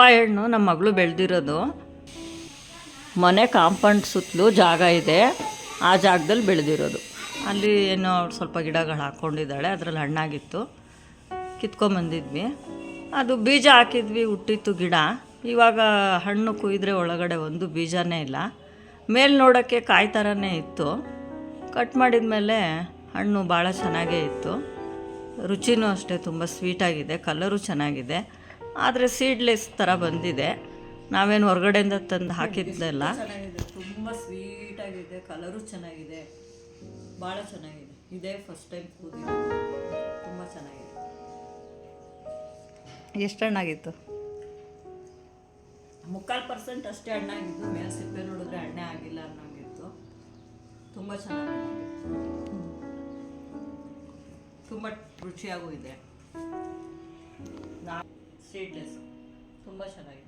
Papaya ಹಣ್ಣು ನಮ್ಮ ಮಗಳು ಬೆಳೆದಿರೋದು. ಮನೆ ಕಾಂಪೌಂಡ್ ಸುತ್ತಲೂ ಜಾಗ ಇದೆ. ಆ ಜಾಗದಲ್ಲಿ ಬೆಳೆದಿರೋದು. ಅಲ್ಲಿ ಏನೋ ಸ್ವಲ್ಪ ಗಿಡಗಳು ಹಾಕ್ಕೊಂಡಿದ್ದಾಳೆ ಅದರಲ್ಲಿ ಹಣ್ಣಾಗಿತ್ತು. ಕಿತ್ಕೊಂಬಂದಿದ್ವಿ ಅದು ಬೀಜ ಹಾಕಿದ್ವಿ, ಹುಟ್ಟಿತ್ತು ಗಿಡ. ಇವಾಗ ಹಣ್ಣು ಕುಯ್ದರೆ ಒಳಗಡೆ ಒಂದು ಬೀಜನೇ ಇಲ್ಲ. ಮೇಲೆ ನೋಡೋಕ್ಕೆ ಕಾಯಿ ಥರನೇ ಇತ್ತು. ಕಟ್ ಮಾಡಿದ ಮೇಲೆ ಹಣ್ಣು ಭಾಳ ಚೆನ್ನಾಗೇ ಇತ್ತು. ರುಚಿನೂ ಅಷ್ಟೇ ತುಂಬ ಸ್ವೀಟಾಗಿದೆ ಕಲರು ಚೆನ್ನಾಗಿದೆ. ಆದರೆ ಸೀಡ್ಲೆಸ್ ಥರ ಬಂದಿದೆ. ನಾವೇನು ಹೊರಗಡೆಯಿಂದ ತಂದು ಹಾಕಿದ್ದೆಲ್ಲ. ಚೆನ್ನಾಗಿದೆ ತುಂಬ ಸ್ವೀಟಾಗಿದೆ ಕಲರು ಚೆನ್ನಾಗಿದೆ ಭಾಳ ಚೆನ್ನಾಗಿದೆ. ಇದೇ ಫಸ್ಟ್ ಟೈಮ್ ಕೂದಿ ತುಂಬ ಚೆನ್ನಾಗಿದೆ. ಎಷ್ಟು ಹಣ್ಣಾಗಿತ್ತು ಮುಕ್ಕಾಲು ಪರ್ಸೆಂಟ್ ಅಷ್ಟೇ ಹಣ್ಣಾಗಿದ್ದು ಮೇಲೆ ಸಿಪ್ಪೆ ನೋಡಿದ್ರೆ ಹಣ್ಣೆ ಆಗಿಲ್ಲ ಅನ್ನೋಂಗಿತ್ತು. ತುಂಬ ಚೆನ್ನಾಗಿತ್ತು ತುಂಬ ರುಚಿಯಾಗೂ ಇದೆ. ನಾ ಸೀಡ್ಲೆಸ್ ತುಂಬ ಚೆನ್ನಾಗಿದೆ.